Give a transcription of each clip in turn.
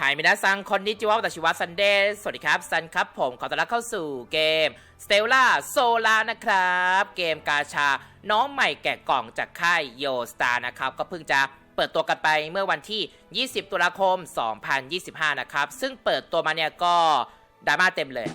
หายมินาซังคอนนิจิวะวัตชิวะซันเดย์สวัสดีครับ ซันครับผมขอต้อนรับเข้าสู่เกม s t e l l a s o l a นะครับ เกมกาชา น้องใหม่แกะกล่องจากค่ายโยสตาร์นะครับ ก็เพิ่งจะเปิดตัวกันไปเมื่อวันที่ 20 ตุลาคม 2025 นะครับ ซึ่งเปิดตัวมาเนี่ยก็ดราม่าเต็มเลย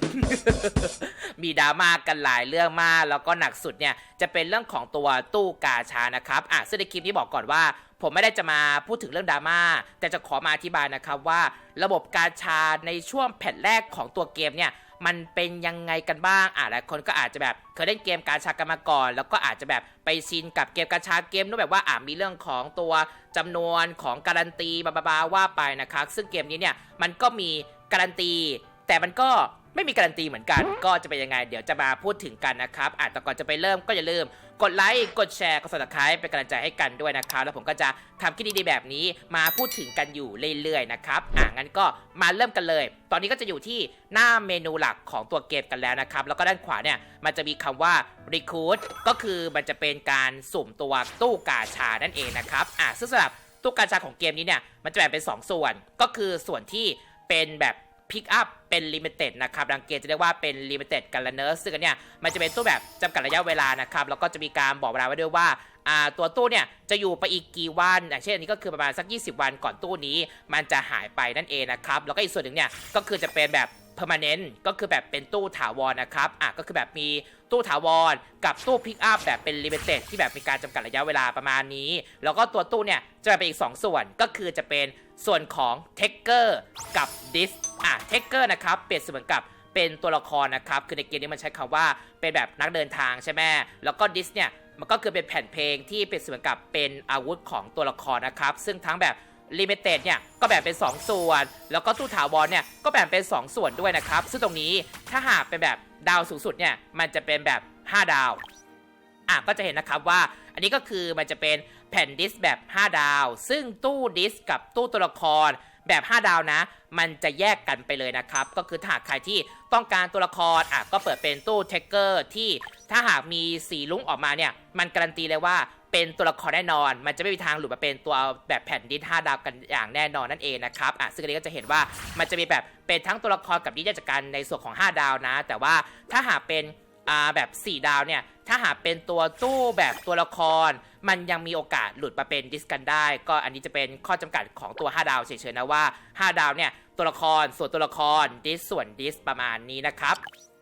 มีดราม่ากันหลายเรื่องมาก แล้วก็หนักสุดเนี่ยจะเป็นเรื่องของตัวตู้กาชานะครับ อะซึ่งในคลิปนี้บอกก่อนว่า ผมไม่ได้จะมาพูดถึงเรื่องดราม่าแต่จะขอมาอธิบายนะครับว่า ระบบการชาในช่วงแผ่นแรกของตัวเกมเนี่ยมันเป็นยังไงกันบ้างอะหลายคนก็อาจจะแบบเคยเล่นเกมการชากันมาก่อน แล้วก็อาจจะแบบไปชินกับเกมการชาเกมนู้นแบบว่าอ่ามีเรื่องของตัวจำนวนของการันตีบาบาว่าไปนะครับซึ่งเกมนี้เนี่ยมันก็มีการันตี แต่มันก็ ไม่มีการันตีเหมือนกัน ก็จะเป็นยังไง เดี๋ยวจะมาพูดถึงกันนะครับอะแต่ก่อนจะไปเริ่มก็อย่าลืม กดไลค์กดแชร์กด subscribe เป็นกำลังใจให้กันด้วยนะครับ แล้วผมก็จะทำคลิปดีๆแบบนี้มาพูดถึงกันอยู่เรื่อยๆนะครับอะงั้นก็มาเริ่มกันเลย ตอนนี้ก็จะอยู่ที่หน้าเมนูหลักของตัวเกมกันแล้วนะครับ แล้วก็ด้านขวาเนี่ยมันจะมีคำว่า recruit ก็คือมันจะเป็นการสุ่มตัวตู้กาชานั่นเองนะครับอะซึ่งสำหรับตู้กาชาของเกมนี้เนี่ยมันจะแบ่งเป็น2ส่วนก็คือส่วนที่เป็นแบบ พิกอัพเป็นลิมิเต็ดนะครับดังเกมจะเรียกว่าเป็นลิมิเต็ดกันละเนอร์ซึ่งเนี่ยมันจะเป็นตู้แบบจำกัดระยะเวลานะครับแล้วก็จะมีการบอกเวลาไว้ด้วยว่าตัวตู้เนี่ยจะอยู่ไปอีกกี่วันอย่างเช่นอันนี้ก็คือประมาณสัก 20 วันก่อนตู้นี้ มันจะหายไปนั่นเองนะครับแล้วก็อีกส่วนหนึ่งเนี่ยก็คือจะเป็นแบบ permanent ก็คือแบบเป็นตู้ถาวรนะครับอะก็คือแบบมีตู้ถาวรกับตู้พิกอัพแบบเป็น limited ที่แบบมีการจำกัดระยะเวลาประมาณนี้ แล้วก็ตัวตู้เนี่ยจะเป็นอีก 2 ส่วนก็คือจะเป็นส่วนของ t a k e r กับ dis อะ t a k e r นะครับเปรียบเสมือนกับเป็นตัวละครนะครับ คือในเกมนี้มันใช้คำว่าเป็นแบบนักเดินทางใช่ไหมแล้วก็ dis เนี่ยมันก็คือเป็นแผ่นเพลงที่เปรียบเสมือนกับเป็นอาวุธของตัวละครนะครับ ซึ่งทั้งแบบลิมิเต็ดเนี่ยก็แบ่งเป็น 2 ส่วน แล้วก็ตู้ถาวรเนี่ยก็แบ่งเป็น 2 ส่วนด้วยนะครับ ซึ่งตรงนี้ถ้าหากเป็นแบบดาวสูงสุดเนี่ยมันจะเป็นแบบ 5 ดาวอะก็จะเห็นนะครับว่าอันนี้ก็คือมันจะเป็นแผ่นดิสแบบ 5 ดาว ซึ่งตู้ดิสกับตู้ตัวละคร แบบ 5 ดาวนะ มันจะแยกกันไปเลยนะครับ ก็คือถ้าหากใครที่ต้องการตัวละครอะก็เปิดเป็นตู้เทคเกอร์ที่ถ้าหากมีสีลุ้งออกมาเนี่ย มันการันตีเลยว่าเป็นตัวละครแน่นอน มันจะไม่มีทางหลุดมาเป็นตัวแบบแผ่นดิส5ดาวกันอย่างแน่นอนนั่นเองนะครับอะซึ่งอันนี้ก็จะเห็นว่ามันจะมีแบบเป็นทั้งตัวละครกับดิสจากกันในส่วนของ 5 ดาวนะ แต่ว่าถ้าหากเป็น อ่าแบบ 4 ดาวเนี่ย ถ้าหากเป็นตัวตู้แบบตัวละคร มันยังมีโอกาสหลุดมาเป็นดิสกันได้ ก็อันนี้จะเป็นข้อจำกัดของตัว 5 ดาวเฉยๆนะว่า 5 ดาวเนี่ย ตัวละครส่วนตัวละครดิสส่วนดิสประมาณนี้นะครับ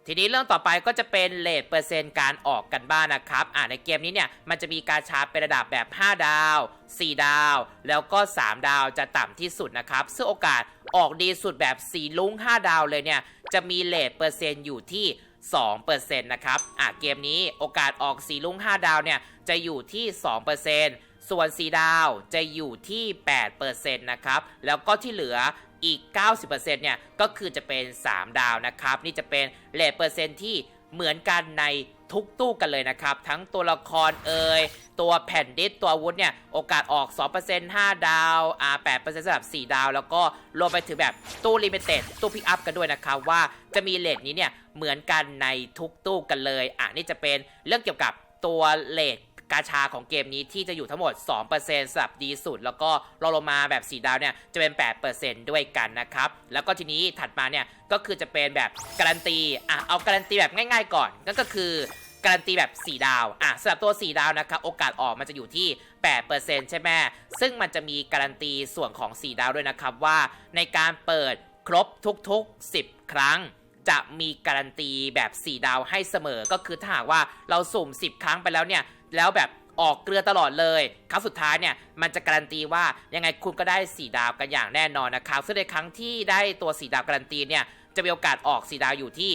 ทีนี้เรื่องต่อไปก็จะเป็นเลทเปอร์เซ็นต์การออกกันบ้างนนะครับ อ่าในเกมนี้เนี่ยมันจะมีการชาร์เป็นระดับแบบ 5 ดาว 4 ดาว แล้วก็ 3 ดาวจะต่ำที่สุดนะครับ ซึ่งโอกาสออกดีสุดแบบสีลุ้ง 5 ดาวเลยเนี่ย จะมีเลทเปอร์เซ็นต์อยู่ที่ 2%นะครับอะเกมนี้โอกาสออกสีลุ้ง 5 ดาวเนี่ยจะอยู่ที่ 2%ส่วนสีดาวจะอยู่ที่ 8%นะครับ แล้วก็ที่เหลืออีก 90%เนี่ยก็คือจะเป็น 3 ดาวนะครับ นี่จะเป็นเลทเปอร์เซ็นต์ที่เหมือนกันใน ทุกตู้กันเลยนะครับ ทั้งตัวละครเอ่ยตัวแผ่นดิสตัวอาวุธเนี่ย โอกาสออก 2% 5 ดาวอ่า8%สำหรับ 4 ดาว แล้วก็รวมไปถึงแบบตู้ลิมิเต็ดตู้พิกอัพกันด้วยนะครับว่าจะมีเลทนี้เนี่ย เหมือนกันในทุกตู้กันเลย อะนี่จะเป็นเรื่องเกี่ยวกับตัวเลท กาชาของเกมนี้ที่จะอยู่ทั้งหมด 2%สำหรับดีสุด แล้วก็รองลงมาแบบ4ดาวเนี่ยจะเป็น 8%ด้วยกันนะครับ แล้วก็ทีนี้ถัดมาเนี่ยก็คือจะเป็นแบบการันตีอะเอาการันตีแบบง่าย ๆ ก่อนนั่นก็คือการันตีแบบ 4 ดาว อะสำหรับตัว 4 ดาวนะครับ โอกาสออกมันจะอยู่ที่ 8%ใช่ไหม ซึ่งมันจะมีการันตีส่วนของ 4 ดาวด้วยนะครับว่าในการเปิดครบทุกๆ 10 ครั้ง จะมีการันตีแบบ 4 ดาวให้เสมอ ก็คือถ้าหากว่าเราสุ่ม 10 ครั้งไปแล้วเนี่ย แล้วแบบออกเกลือตลอดเลย ครั้งสุดท้ายเนี่ย มันจะการันตีว่ายังไงคุณก็ได้4ดาวกันอย่างแน่นอนนะครับซึ่งในครั้งที่ได้ตัว4ดาวการันตีเนี่ย จะมีโอกาสออก4ดาวอยู่ที่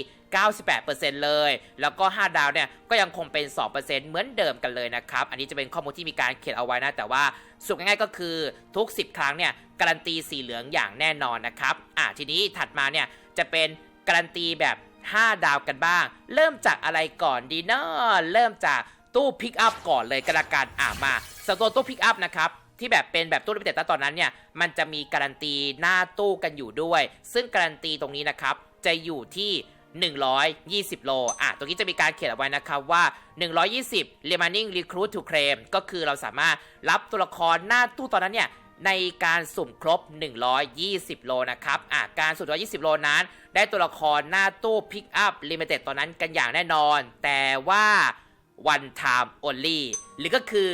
98%เลย แล้วก็ 5 ดาวเนี่ย ก็ยังคงเป็น 2%เหมือนเดิมกันเลยนะครับ อันนี้จะเป็นข้อมูลที่มีการเขียนเอาไว้นะ แต่ว่าสรุปง่ายๆก็คือทุก 10 ครั้งเนี่ย การันตีสีเหลืองอย่างแน่นอนนะครับ อะทีนี้ถัดมาเนี่ย จะเป็นการันตีแบบ 5 ดาวกันบ้าง เริ่มจากอะไรก่อนดีเนาะเริ่มจาก ตู้พิกอัพก่อนเลยกันละกันอ่ามาสำหรับตัวตู้พิกอัพนะครับที่แบบเป็นแบบตู้ลิมิเต็ดตอนนั้นเนี่ยมันจะมีการันตีหน้าตู้กันอยู่ด้วย ซึ่งการันตีตรงนี้นะครับจะอยู่ที่ 120 โล อะ ตรงนี้จะมีการเขียนเอาไว้นะครับว่า 120 remaining recruit to claim ก็คือเราสามารถรับตัวละครหน้าตู้ตอนนั้นเนี่ย ในการสุ่มครบ 120 โลนะครับ อะ การสุ่ม120 โลนั้น ได้ตัวละครหน้าตู้พิกอัพลิมิเต็ดตอนนั้นกันอย่างแน่นอน แต่ว่า one time only หรือก็คือ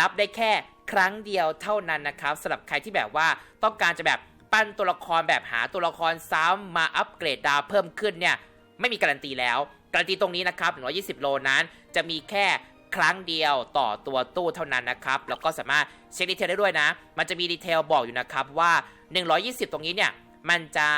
รับได้แค่ครั้งเดียวเท่านั้นนะครับสำหรับใครที่แบบว่าต้องการจะแบบปั้นตัวละครแบบหาตัวละครซ้ำมาอัปเกรดดาวเพิ่มขึ้นเนี่ยไม่มีการันตีแล้ว การันตีตรงนี้นะครับ120 โลนั้น จะมีแค่ครั้งเดียวต่อตัวตู้เท่านั้นนะครับแล้วก็สามารถเช็คดีเทลได้ด้วยนะ มันจะมีดีเทลบอกอยู่นะครับว่า 120 ตรงนี้เนี่ยมันจะ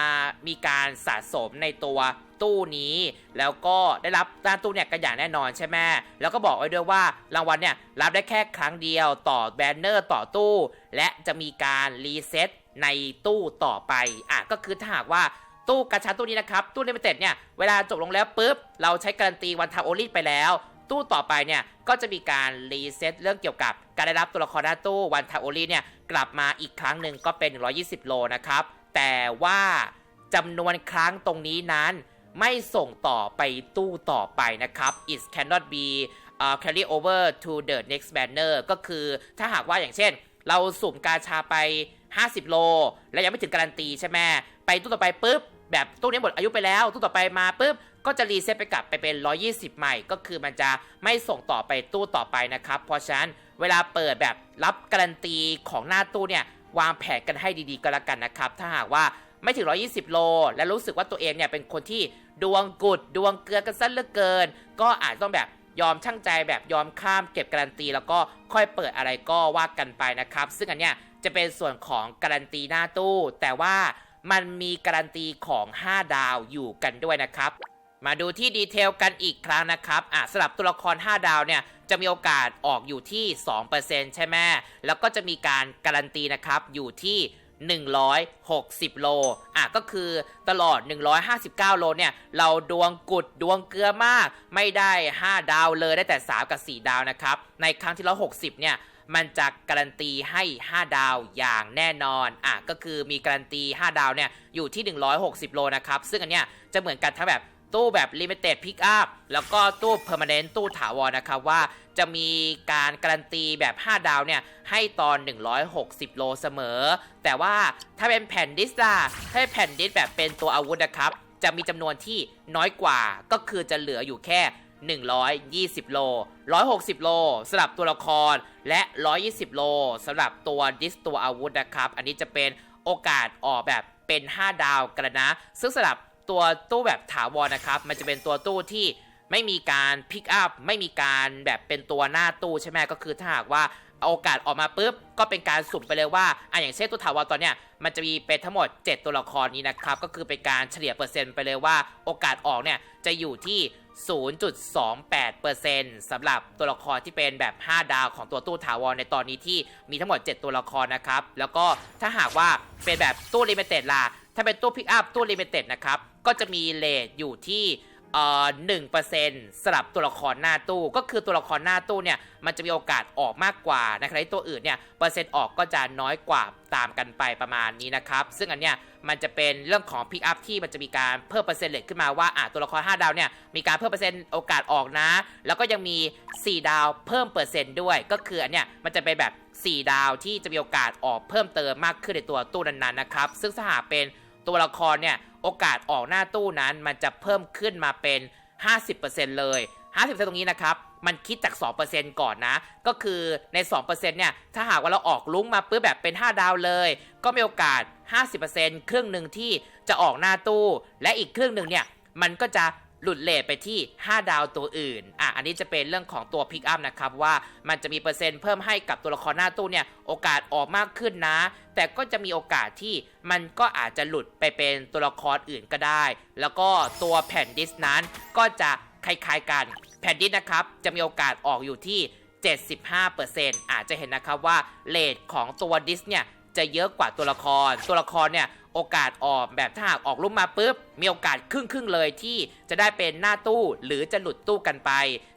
มีการสะสมในตัว ตู้นี้ แล้วก็ได้รับด้านตู้เนี่ยกันอย่างแน่นอนใช่ไหมแล้วก็บอกไว้ด้วยว่ารางวัลเนี่ยรับได้แค่ครั้งเดียวต่อแบนเนอร์ต่อตู้ และจะมีการรีเซ็ตในตู้ต่อไปอะก็คือถ้าหากว่าตู้กระชาตู้นี้นะครับตู้ลิมิเต็ดเนี่ยเวลาจบลงแล้วปุ๊บเราใช้การันตีวันทาโอลิไปแล้ว ตู้ต่อไปเนี่ยก็จะมีการรีเซ็ตเรื่องเกี่ยวกับ การได้รับตัวละครหน้าตู้วันทาโอลิเนี่ยกลับมาอีกครั้งหนึ่งก็เป็น 120 โลนะครับแต่ว่าจำนวนครั้งตรงนี้นั้น ไม่ส่งต่อไปตู้ต่อไปนะครับ it cannot be uh, carry over to the next banner ก็คือถ้าหากว่าอย่างเช่น เราสุ่มกาชาไป 50 โล แล้วยังไม่ถึงการันตีใช่ไหมไปตู้ต่อไปปุ๊บ แบบตู้นี้หมดอายุไปแล้ว ตู้ต่อไปมาปุ๊บ ก็จะรีเซ็ตไปกลับไปเป็น 120 ใหม่ ก็คือมันจะไม่ส่งต่อไปตู้ต่อไปนะครับ เพราะฉะนั้นเวลาเปิดแบบรับการันตีของหน้าตู้เนี่ยวางแผนกันให้ดีๆก็แล้วกันนะครับ ถ้าหากว่า ไม่ถึง 120 โล และรู้สึกว่าตัวเองเนี่ยเป็นคนที่ดวงกุดดวงเกลือกันสั้นเหลือเกิน ก็อาจต้องแบบยอมช่างใจแบบยอมข้ามเก็บการันตี แล้วก็ค่อยเปิดอะไรก็ว่ากันไปนะครับ ซึ่งอันเนี้ยจะเป็นส่วนของการันตีหน้าตู้ แต่ว่ามันมีการันตีของ 5 ดาวอยู่กันด้วยนะครับ มาดูที่ดีเทลกันอีกครั้งนะครับอะสำหรับตัวละคร 5 ดาวเนี่ยจะมีโอกาสออกอยู่ที่ 2%ใช่ไหมแล้วก็จะมีการการันตีนะครับอยู่ที่ 160 โล อะก็คือตลอด 159 โลเนี่ย เราดวงกุดดวงเกลือมาก ไม่ได้ 5 ดาวเลยได้แต่ 3 กับ 4 ดาวนะครับ ในครั้งที่ 160 เนี่ย มันจะการันตีให้ 5 ดาวอย่างแน่นอน อะก็คือมีการันตี 5 ดาวเนี่ย อยู่ที่ 160 โลนะครับ ซึ่งอันเนี้ยจะเหมือนกันทั้งแบบ ตู้แบบ Limited Pick Up แล้วก็ตู้ Permanent ตู้ถาวรนะครับว่าจะมีการการันตีแบบ 5 ดาวเนี่ย ให้ตอน 160 โลเสมอ แต่ว่าถ้าเป็นแผ่นดิสล่ะถ้าเป็นแผ่นดิสแบบเป็นตัวอาวุธนะครับ จะมีจำนวนที่น้อยกว่าก็คือจะเหลืออยู่แค่ 120 โล 160 โลสำหรับตัวละครและ 120 โลสำหรับตัวดิสตัวอาวุธนะครับ อันนี้จะเป็นโอกาสออกแบบเป็น 5 ดาวกันนะ ซึ่งสำหรับ ตัวตู้แบบถาวรนะครับ มันจะเป็นตัวตู้ที่ไม่มีการพิกอัพไม่มีการแบบเป็นตัวหน้าตู้ใช่ไหมก็คือถ้าหากว่า เอาโอกาสออกมาปุ๊บก็เป็นการสุ่มไปเลยว่าอะอย่างเช่นตัวถาวรตอนเนี้ยมันจะมีเป็นทั้งหมด 7 ตัวละครนี้นะครับ ก็คือเป็นการเฉลี่ยเปอร์เซ็นต์ไปเลยว่าโอกาสออกเนี่ยจะอยู่ที่ 0.28%สำหรับตัวละครที่เป็นแบบ 5 ดาวของตัวตู้ถาวรในตอนนี้ที่มีทั้งหมด 7 ตัวละครนะครับ แล้วก็ถ้าหากว่าเป็นแบบตู้ลิมิเต็ดล่ะถ้าเป็นตู้พิกอัพตู้ลิมิเต็ดนะครับ ก็จะมีเลทอยู่ที่ หนึ่งเปอร์เซ็นต์สำหรับตัวละครหน้าตู้ ก็คือตัวละครหน้าตู้เนี่ยมันจะมีโอกาสออกมากกว่าในขณะที่ตัวอื่นเนี่ยเปอร์เซ็นต์ออกก็จะน้อยกว่าตามกันไปประมาณนี้นะครับ ซึ่งอันเนี้ยมันจะเป็นเรื่องของพิกอัพที่มันจะมีการเพิ่มเปอร์เซ็นต์เลทขึ้นมาว่าอะตัวละคร 5 ดาวเนี่ยมีการเพิ่มเปอร์เซ็นต์โอกาสออกนะ แล้วก็ยังมี 4 ดาวเพิ่มเปอร์เซ็นต์ด้วย ก็คืออันเนี้ยมันจะเป็นแบบ 4 ดาวที่จะมีโอกาสออกเพิ่มเติมมากขึ้นในตัวตู้นั้นๆนะครับซึ่งถ้าหากเป็น ตัวละครเนี่ยโอกาสออกหน้าตู้นั้นมันจะเพิ่มขึ้นมาเป็น 50%เลย 50%ตรงนี้นะครับมันคิดจาก 2%ก่อนนะ ก็คือใน 2%เนี่ยถ้าหากว่าเราออกลุ้งมาปื้อแบบเป็น 5 ดาวเลย ก็มีโอกาส 50%ครึ่งหนึ่งที่จะออกหน้าตู้ และอีกครึ่งหนึ่งเนี่ยมันก็จะ หลุดเลทไปที่ 5 ดาวตัวอื่นอะอันนี้จะเป็นเรื่องของตัวพิกอัพนะครับว่ามันจะมีเปอร์เซ็นต์เพิ่มให้กับตัวละครหน้าตู้เนี่ยโอกาสออกมากขึ้นนะ แต่ก็จะมีโอกาสที่มันก็อาจจะหลุดไปเป็นตัวละครอื่นก็ได้ แล้วก็ตัวแผ่นดิสนั้นก็จะคล้ายๆกันแผ่นดิสนะครับจะมีโอกาสออกอยู่ที่ 75%อาจจะเห็นนะครับว่าเลทของตัวดิสเนี่ยจะเยอะกว่าตัวละคร ตัวละครเนี่ย โอกาสออกแบบถ้าหากออกรูปมาปุ๊บ มีโอกาสครึ่งครึ่งๆเลยที่จะได้เป็นหน้าตู้หรือจะหลุดตู้กันไป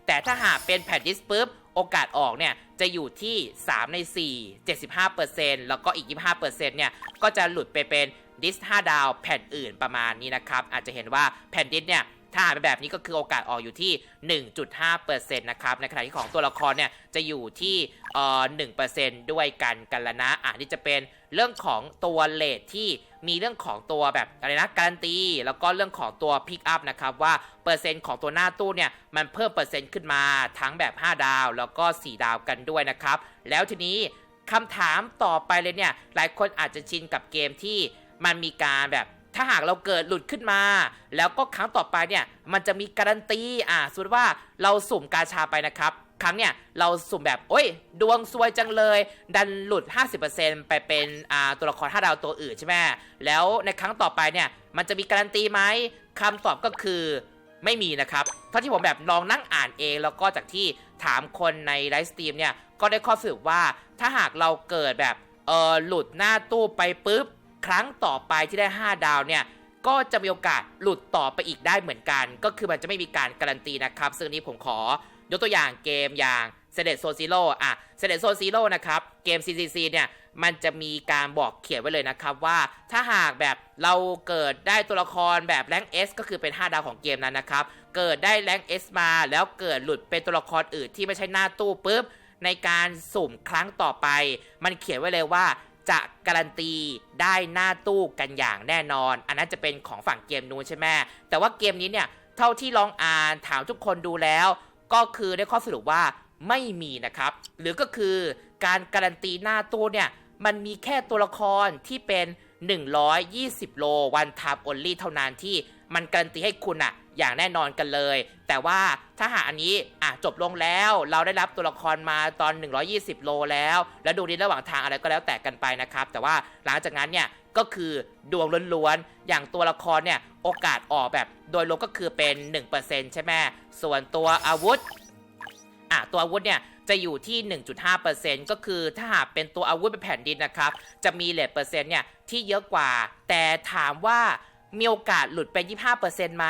แต่ถ้าหากเป็นแผ่นดิสปุ๊บโอกาสออกเนี่ยจะอยู่ที่ 3 ใน 4 75%แล้วก็อีก 25%เนี่ยก็จะหลุดไปเป็นดิส5ดาวแผ่นอื่นประมาณนี้นะครับ อาจจะเห็นว่าแผ่นดิสเนี่ยถ้าหากเป็นแบบนี้ก็คือโอกาสออกอยู่ที่ 1.5%นะครับในขณะที่ของตัวละครเนี่ยจะอยู่ที่เอ่อ1%ด้วยกันกันละนะอะนี่จะเป็นเรื่องของตัวเลทที่ มีเรื่องของตัวแบบอะไรนะการันตี แล้วก็เรื่องของตัวพิกอัพนะครับว่าเปอร์เซ็นต์ของตัวหน้าตู้เนี่ยมันเพิ่มเปอร์เซ็นต์ขึ้นมาทั้งแบบ 5 ดาว แล้วก็ 4 ดาวกันด้วยนะครับแล้วทีนี้คำถามต่อไปเลยเนี่ยหลายคนอาจจะชินกับเกมที่มันมีการแบบถ้าหากเราเกิดหลุดขึ้นมา แล้วก็ครั้งต่อไปเนี่ยมันจะมีการันตีอ่าสมมติว่าเราสุ่มกาชาไปนะครับ ครั้งเนี่ยเราสุ่มแบบโอ้ย ดวงซวยจังเลย ดันหลุด 50%ไปเป็นตัวละคร5ดาวตัวอื่นใช่ไหมแล้วในครั้งต่อไปเนี่ยมันจะมีการันตีไหมคำตอบก็คือไม่มีนะครับเท่าที่ผมแบบลองนั่งอ่านเองแล้วก็จากที่ถามคนในไลฟ์สตรีมเนี่ยก็ได้ข้อสรุปว่าถ้าหากเราเกิดแบบเออหลุดหน้าตู้ไปปุ๊บ ครั้งต่อไปที่ได้ 5 ดาวเนี่ยก็จะมีโอกาสหลุดต่อไปอีกได้เหมือนกัน ก็คือมันจะไม่มีการการันตีนะครับ ซึ่งนี้ผมขอ ยกตัวอย่างเกมอย่างเซเดตโซซิโ o อะเซเดตโซซิโ o นะครับ เกม CCC เนี่ยมันจะมีการบอกเขียนไว้เลยนะครับว่าถ้าหากแบบเราเกิดได้ตัวละครแบบแรง S ก็คือเป็น 5 ดาวของเกมนั้นนะครับ เกิดได้แรง S มาแล้วเกิดหลุดเป็นตัวละครอื่นที่ไม่ใช่หน้าตู้ปุ๊บ ในการสุ่มครั้งต่อไป มันเขียนไว้เลยว่าจะการันตีได้หน้าตู้กันอย่างแน่นอน อันนั้นจะเป็นของฝั่งเกมนู้นใช่ไหมแต่ว่าเกมนี้เนี่ยเท่าที่ลองอ่านถามทุกคนดูแล้ว ก็คือได้ข้อสรุปว่าไม่มีนะครับ หรือก็คือการการันตีหน้าตู้เนี่ย มันมีแค่ตัวละครที่เป็น 120 โลวันทับ only เท่านั้นที่มันการันตีให้คุณอะอย่างแน่นอนกันเลย แต่ว่าถ้าหากอันนี้อะจบลงแล้ว เราได้รับตัวละครมาตอน 120 โลแล้ว แล้วดูดีระหว่างทางอะไรก็แล้วแต่กันไปนะครับ แต่ว่าหลังจากนั้นเนี่ย ก็คือดวงล้วนๆ อย่างตัวละครเนี่ย โอกาสออกแบบโดยรวมก็คือเป็น 1%ใช่ไหมส่วนตัวอาวุธ อะ ตัวอาวุธเนี่ย จะอยู่ที่ 1.5%ก็คือถ้าหากเป็นตัวอาวุธเป็นแผ่นดินนะครับ จะมีเลทเปอร์เซ็นต์เนี่ย ที่เยอะกว่า แต่ถามว่ามีโอกาสหลุดไป 25%ไหม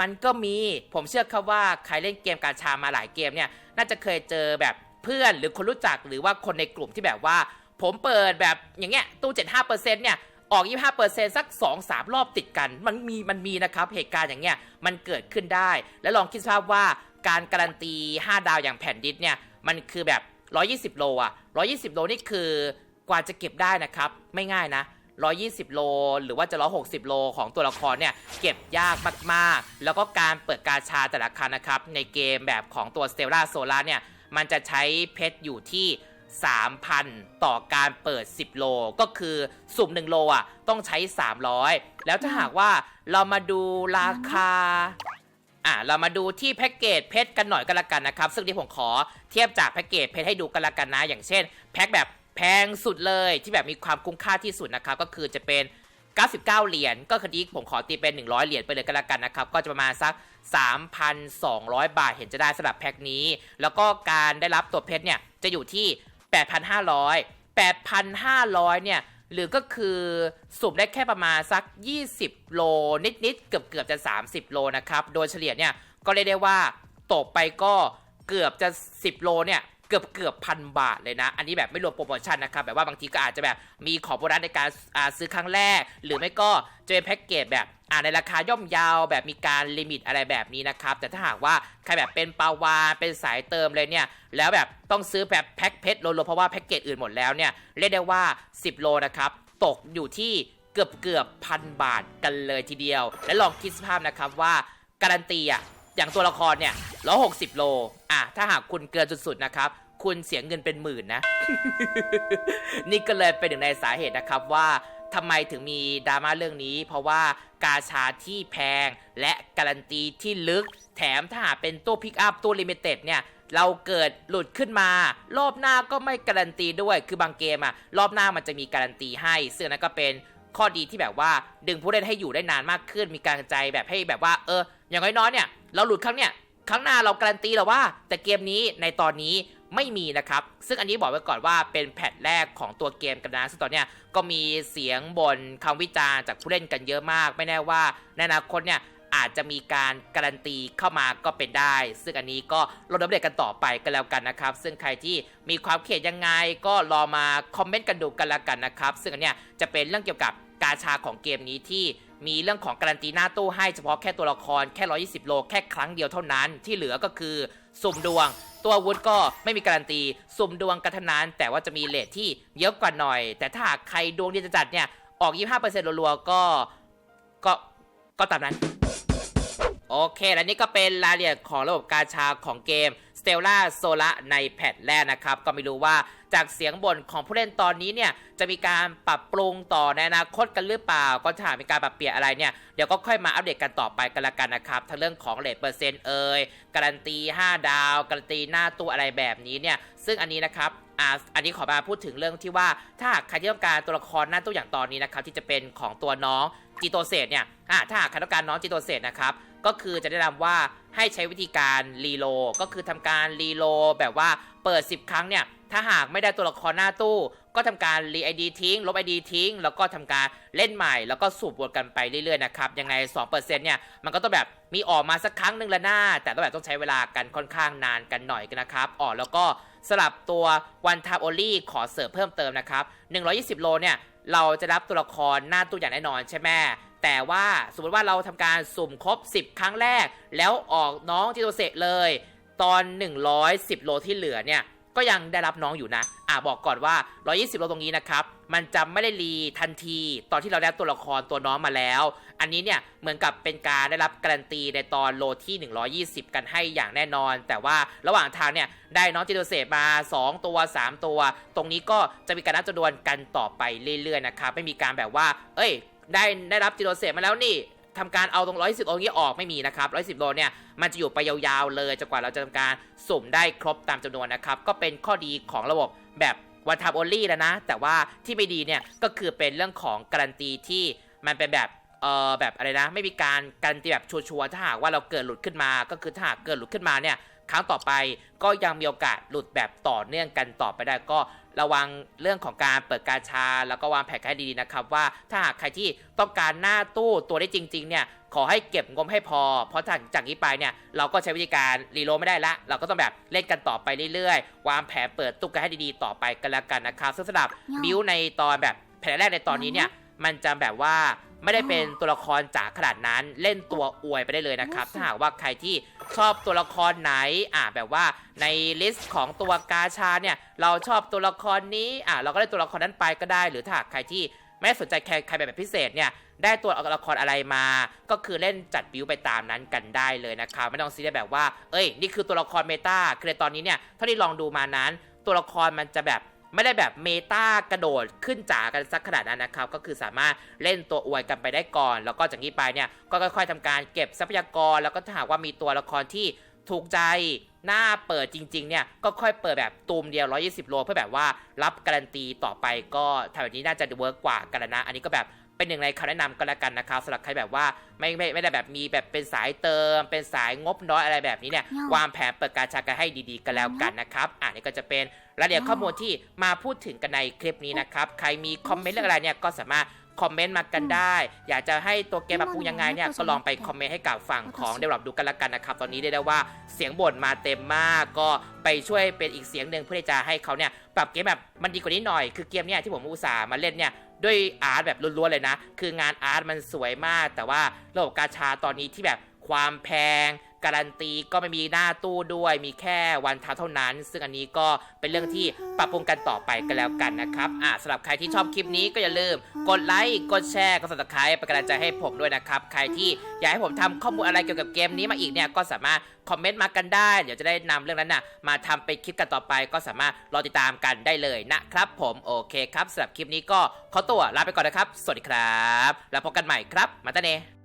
มันก็มี ผมเชื่อครับว่าใครเล่นเกมการชามาหลายเกมเนี่ย น่าจะเคยเจอแบบเพื่อนหรือคนรู้จักหรือว่าคนในกลุ่มที่แบบว่า ผมเปิดแบบอย่างเงี้ยตู้ 75%เนี่ย ออก 25%สัก 2-3 รอบติดกัน มันมีมันมีนะครับ เหตุการณ์อย่างเงี้ยมันเกิดขึ้นได้ แล้วลองคิดภาพว่าการการันตี 5 ดาวอย่างแผ่นดิสเนี่ย มันคือแบบ 120 โลอะ120 โลนี่คือกว่าจะเก็บได้นะครับ ไม่ง่ายนะ 120 โล หรือว่าจะ 160 โลของตัวละครเนี่ย เก็บยากมากๆ แล้วก็การเปิดกาชาแต่ละครั้งนะครับ ในเกมแบบของตัว Stella Sola เนี่ย มันจะใช้เพชรอยู่ที่ 3,000 ต่อการเปิด 10 โล ก็คือสุ่ม 1 โลอะ ต้องใช้ 300 แล้วถ้าหากว่าเรามาดูราคา อะ เรามาดูที่แพ็กเกจเพชรกันหน่อยกันละกันนะครับ ซึ่งที่ผมขอเทียบจากแพ็กเกจเพชรให้ดูกันละกันนะ อย่างเช่น แพ็กแบบแพงสุดเลยที่แบบมีความคุ้มค่าที่สุดนะครับ ก็คือจะเป็น99 เหรียญก็คือนี้ผมขอตีเป็น 100 เหรียญไปเลยกันละกันนะครับ ก็จะประมาณสัก 3,200 บาทเห็นจะได้สำหรับแพ็กนี้ แล้วก็การได้รับตัวเพชรเนี่ย จะอยู่ที่ 8,500 8,500 เนี่ย หรือก็คือสุ่มได้แค่ประมาณสัก 20 โล นิด ๆ เกือบๆจะ 30 โลนะครับ โดยเฉลี่ยเนี่ย ก็เรียกได้ว่า ตกไปก็เกือบจะ 10 โลเนี่ยเกือบเกือบพันบาทเลยนะ อันนี้แบบไม่รวมโปรโมชั่นนะครับ แบบว่าบางทีก็อาจจะแบบมีของโบนัสในการซื้อครั้งแรก หรือไม่ก็จะเป็นแพ็กเกจแบบ อ่าในราคาย่อมยาวแบบมีการลิมิตอะไรแบบนี้นะครับ แต่ถ้าหากว่าใครแบบเป็นปาวานเป็นสายเติมเลยเนี่ย แล้วแบบต้องซื้อแบบแพ็คเพชรโลโลเพราะว่าแพ็กเกจอื่นหมดแล้วเนี่ยเรียกได้ว่า 10 โลนะครับตกอยู่ที่เกือบเกือบพันบาทกันเลยทีเดียว และลองคิดสภาพนะครับว่าการันตีอะอย่างตัวละครเนี่ยร้อหกสิบโลอะถ้าหากคุณเกินสุดๆนะครับคุณเสียเงินเป็นหมื่นนะ นี่ก็เลยเป็นหนึ่งในสาเหตุนะครับว่า ทำไมถึงมีดราม่าเรื่องนี้ เพราะว่ากาชาที่แพงและการันตีที่ลึก แถมถ้าหากเป็นตู้พิกอัพตู้ลิมิเต็ดเนี่ยเราเกิดหลุดขึ้นมา รอบหน้าก็ไม่การันตีด้วย คือบางเกมอะรอบหน้ามันจะมีการันตีให้ซึ่งนั้นก็เป็นข้อดีที่แบบว่าดึงผู้เล่นให้อยู่ได้นานมากขึ้น มีการกระจแบบให้แบบว่า เออ อย่างน้อยๆเนี่ย เราหลุดครั้งเนี่ย ครั้งหน้าเราการันตีแล้วว่า แต่เกมนี้ในตอนนี้ ไม่มีนะครับ ซึ่งอันนี้บอกไว้ก่อนว่าเป็นแพทแรกของตัวเกมกันนะซึ่งตอนเนี้ยก็มีเสียงบนคำวิจารณ์จากผู้เล่นกันเยอะมาก ไม่แน่ว่าในอนาคตเนี่ยอาจจะมีการการันตีเข้ามาก็เป็นได้ ซึ่งอันนี้ก็เราดำเนินกันต่อไปกันแล้วกันนะครับ ซึ่งใครที่มีความเขียนยังไงก็รอมาคอมเมนต์กันดูกันแล้วกันนะครับ ซึ่งอันเนี้ยจะเป็นเรื่องเกี่ยวกับกาชาของเกมนี้ที่ มีเรื่องของการันตีหน้าตู้ให้เฉพาะแค่ตัวละครแค่ 120 โลแค่ครั้งเดียวเท่านั้น ที่เหลือก็คือสุ่มดวง ตัววุธก็ไม่มีการันตี สุ่มดวงกันท่านั้นแต่ว่าจะมีเลทที่เยอะกว่าหน่อย แต่ถ้าหากใครดวงดีจะจัดเนี่ย ออก 25%รัวๆก็ก็ก็ตามนั้น โอเค และนี่ก็เป็นรายละเอียดของระบบกาชาของเกม Stella Sola ในแพทแรกนะครับ ก็ไม่รู้ว่าจากเสียงบ่นของผู้เล่นตอนนี้เนี่ยจะมีการปรับปรุงต่อในอนาคตกันหรือเปล่า ก็ถาหามีการปรับเปลี่ยนอะไรเนี่ยเดี๋ยวก็ค่อยมาอัปเดตกันต่อไปกันละกันนะครับทั้งเรื่องของเลทเปอร์เซ็นต์เอ่ยการันตี 5 ดาว การันตีหน้าตู้อะไรแบบนี้เนี่ยซึ่งอันนี้นะครับอ่าอันนี้ขอมาพูดถึงเรื่องที่ว่าถ้าหากใครที่ต้องการตัวละครหน้าตู้อย่างตอนนี้นะครับที่จะเป็นของตัวน้องจีโตเซตเนี่ยอ่าถ้าหากใครต้องการน้องจีโตเซตนะครับ ก็คือจะแนะนำว่าให้ใช้วิธีการรีโลก็คือทำการรีโลแบบว่าเปิด 10 ครั้งเนี่ย ถ้าหากไม่ได้ตัวละครหน้าตู้ ก็ทำการรีไอดีทิ้ง ลบไอดีทิ้ง แล้วก็ทำการเล่นใหม่ แล้วก็สูบวนกันไปเรื่อยๆนะครับ ยังไง 2%เนี่ย มันก็ต้องแบบมีออกมาสักครั้งหนึ่งละหน้า แต่ต้องแบบต้องใช้เวลากันค่อนข้างนานกันหน่อยกันนะครับอ๋อแล้วก็สลับตัว one time only ขอเสริมเพิ่มเติมนะครับ 120 โลเนี่ย เราจะรับตัวละครหน้าตู้อย่างแน่นอนใช่ไหมแต่ว่าสมมติว่าเราทำการสุ่มครบ 10 ครั้งแรก แล้วออกน้องจิโตเซเลย ตอน 110 โลที่เหลือเนี่ย ก็ยังได้รับน้องอยู่นะ อ่าบอกก่อนว่า 120โลตรงนี้นะครับ มันจะไม่ได้รีทันที ตอนที่เราได้ตัวละครตัวน้องมาแล้ว อันนี้เนี่ยเหมือนกับเป็นการได้รับการันตีในตอนโลที่ 120 กันให้อย่างแน่นอน แต่ว่าระหว่างทางเนี่ยได้น้องจิโตเซมา 2 ตัว 3 ตัว ตรงนี้ก็จะมีการนับจำนวนกันต่อไปเรื่อยๆนะครับ ไม่มีการแบบว่า เอ้ย ได้ได้รับจิโตเซมาแล้วนี่ ทำการเอาตรง 110 โลนี้ออกไม่มีนะครับ 110 โลเนี่ยมันจะอยู่ไปยาวๆเลยจนกว่าเราจะทำการสุ่มได้ครบตามจำนวนนะครับ ก็เป็นข้อดีของระบบแบบวันทับโอลี่แล้วนะ แต่ว่าที่ไม่ดีเนี่ยก็คือเป็นเรื่องของการันตีที่มันเป็นแบบเออแบบอะไรนะ ไม่มีการการันตีแบบชัวร์ถ้าหากว่าเราเกิดหลุดขึ้นมา ก็คือถ้าหากเกิดหลุดขึ้นมาเนี่ยครั้งต่อไปก็ยังมีโอกาสหลุดแบบต่อเนื่องกันต่อไปได้ก็ ระวังเรื่องของการเปิดการชา แล้วก็วางแผนให้ดีๆนะครับ ว่าถ้าหากใครที่ต้องการหน้าตู้ตัวได้จริง ๆ เนี่ย ขอให้เก็บงบให้พอ เพราะจากจากนี้ไปเนี่ย เราก็ใช้วิธีการรีโหลดไม่ได้ละ เราก็ต้องแบบเล่นกันต่อไปเรื่อยๆ วางแผนเปิดตู้กันให้ดีๆ ต่อไปกันแล้วกันนะครับซึ่งสำหรับบิวในตอนแบบแผนแรกในตอนนี้เนี่ยมันจะแบบว่าไม่ได้เป็นตัวละครจ๋าขนาดนั้น เล่นตัวอวยไปได้เลยนะครับถ้าหากว่าใครที่ ชอบตัวละครไหน อ่าแบบว่าในลิสต์ของตัวกาชาเนี่ย เราชอบตัวละครนี้ อ่าเราก็ได้ตัวละครนั้นไปก็ได้ หรือถ้าใครที่ไม่สนใจใครใครแบบพิเศษเนี่ย ได้ตัวละครอะไรมา ก็คือเล่นจัดบิวไปตามนั้นกันได้เลยนะครับ ไม่ต้องซีเรียสแบบว่า เอ้ย นี่คือตัวละครเมตาคือในตอนนี้เนี่ย เท่าที่ลองดูมานั้น ตัวละครมันจะแบบ ไม่ได้แบบเมตากระโดดขึ้นจ๋ากันสักขนาดนั้นนะครับ ก็คือสามารถเล่นตัวอวยกันไปได้ก่อน แล้วก็จากนี้ไปเนี่ยก็ค่อยๆทำการเก็บทรัพยากร แล้วก็ถ้าหากว่ามีตัวละครที่ถูกใจหน้าเปิดจริงๆเนี่ยก็ค่อยเปิดแบบตูมเดียว 120 โล เพื่อแบบว่ารับการันตีต่อไปก็ทำแบบนี้น่าจะเวิร์กกว่ากันนะ อันนี้ก็แบบ เป็นหนึ่งในคำแนะนำก็แล้วกันนะครับสำหรับใครแบบว่าไม่ไม่ไม่ได้แบบมีแบบเป็นสายเติม เป็นสายงบน้อยอะไรแบบนี้เนี่ยวางแผนเปิดการชากันให้ดีๆกันแล้วกันนะครับอ่านี่ก็จะเป็นรายละเอียดข้อมูลที่มาพูดถึงกันในคลิปนี้นะครับใครมีคอมเมนต์เรื่องอะไรเนี่ยก็สามารถคอมเมนต์มากันได้ อยากจะให้ตัวเกมปรับปรุงยังไงเนี่ยก็ลองไปคอมเมนต์ให้กับฝั่งของเดเวลลอปดูกันละกันนะครับ ตอนนี้ได้ได้ว่าเสียงบ่นมาเต็มมากก็ไปช่วยเป็นอีกเสียงหนึ่งเพื่อที่จะให้เขาเนี่ยปรับเกมแบบมันดีกว่านี้หน่อย คือเกมเนี่ยที่ผมอุตส่าห์มาเล่นเนี่ย ด้วยอาร์ตแบบล้วนๆเลยนะ คืองานอาร์ตมันสวยมาก แต่ว่าระบบกาชาตอนนี้ที่แบบความแพง การันตีก็ไม่มีหน้าตู้ด้วยมีแค่วันท้าเท่านั้น ซึ่งอันนี้ก็เป็นเรื่องที่ปรับปรุงกันต่อไปกันแล้วกันนะครับอะสำหรับใครที่ชอบคลิปนี้ก็อย่าลืมกดไลค์กดแชร์กด subscribe เป็นกำลังใจให้ผมด้วยนะครับใครที่อยากให้ผมทำข้อมูลอะไรเกี่ยวกับเกมนี้มาอีกเนี่ยก็สามารถคอมเมนต์มากันได้ เดี๋ยวจะได้นำเรื่องนั้นน่ะมาทำเป็นคลิปกันต่อไป ก็สามารถรอติดตามกันได้เลยนะครับ ผมโอเคครับสำหรับคลิปนี้ก็ขอตัวลาไปก่อนนะครับ สวัสดีครับ แล้วพบกันใหม่ครับ มาตาเน